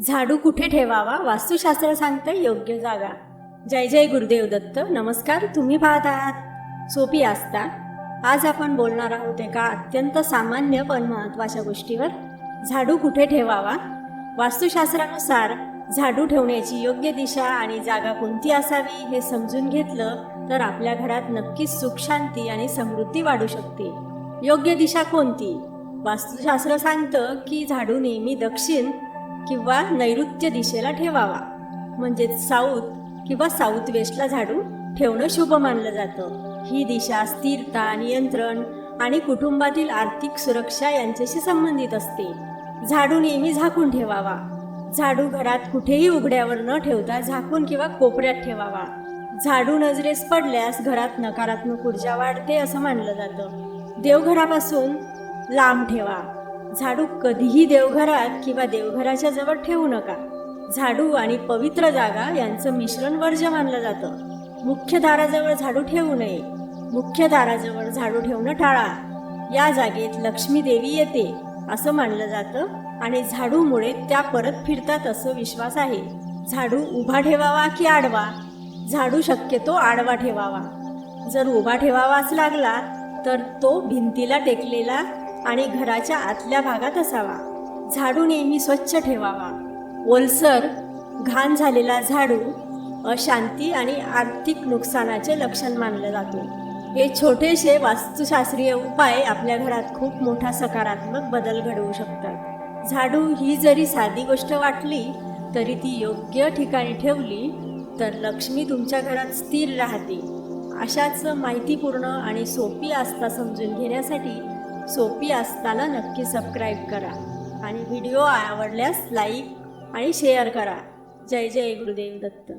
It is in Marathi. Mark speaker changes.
Speaker 1: झाडू कुठे ठेवावा? वास्तुशास्त्र सांगते योग्य जागा. जय जय गुरुदेव दत्त नमस्कार तुम्ही पाहत आहात सोपी आस्था. आज आपण बोलणार आहोत एका अत्यंत सामान्य पण महत्त्वाच्या गोष्टीवर झाडू कुठे ठेवावा? वास्तुशास्त्रानुसार झाडू ठेवण्याची योग्य दिशा आणि जागा कोणती असावी हे समजून घेतलं तर आपल्या घरात नक्कीच सुखशांती आणि समृद्धी वाढू शकते. योग्य दिशा कोणती? वास्तुशास्त्र सांगतं की झाडू नेहमी दक्षिण किंवा नैऋत्य दिशेला ठेवावा. म्हणजेच साऊथ किंवा साऊथ वेस्टला झाडू ठेवणं शुभ मानलं जातं. ही दिशा स्थिरता नियंत्रण आणि कुटुंबातील आर्थिक सुरक्षा यांच्याशी संबंधित असते. झाडू नेहमी झाकून ठेवावा. झाडू घरात कुठेही उघड्यावर न ठेवता झाकून किंवा कोपऱ्यात ठेवावा. झाडू नजरेस पडल्यास घरात नकारात्मक ऊर्जा वाढते असं मानलं जातं. देवघरापासून लांब ठेवा. झाडू कधीही देवघरात किंवा देवघराच्या जवळ ठेवू नका. झाडू आणि पवित्र जागा यांचं मिश्रण वर्ज्य मानलं जातं. मुख्य दाराजवळ झाडू ठेवू नये. मुख्य दाराजवळ झाडू ठेवणं टाळा. या जागेत लक्ष्मी देवी येते असं मानलं जातं आणि झाडूमुळे त्या परत फिरतात असं विश्वास आहे. झाडू उभा ठेवावा की आडवा? झाडू शक्यतो आडवा ठेवावा. जर उभा ठेवावाच लागला तर तो भिंतीला टेकलेला आणि घराच्या आतल्या भागात असावा. झाडू नेहमी स्वच्छ ठेवावा. ओलसर घाण झालेला झाडू अशांती आणि आर्थिक नुकसानाचे लक्षण मानलं जातो. हे छोटेसे वास्तुशास्त्रीय उपाय आपल्या घरात खूप मोठा सकारात्मक बदल घडवू शकतात. झाडू ही जरी साधी गोष्ट वाटली तरी ती योग्य ठिकाणी ठेवली तर लक्ष्मी तुमच्या घरात स्थिर राहते. अशाच माहितीपूर्ण आणि सोपी आस्था समजून घेण्यासाठी सोपी असताना नक्की सबस्क्राईब करा. आणि व्हिडिओ आवडल्यास लाईक आणि शेअर करा. जय जय गुरुदेव दत्त.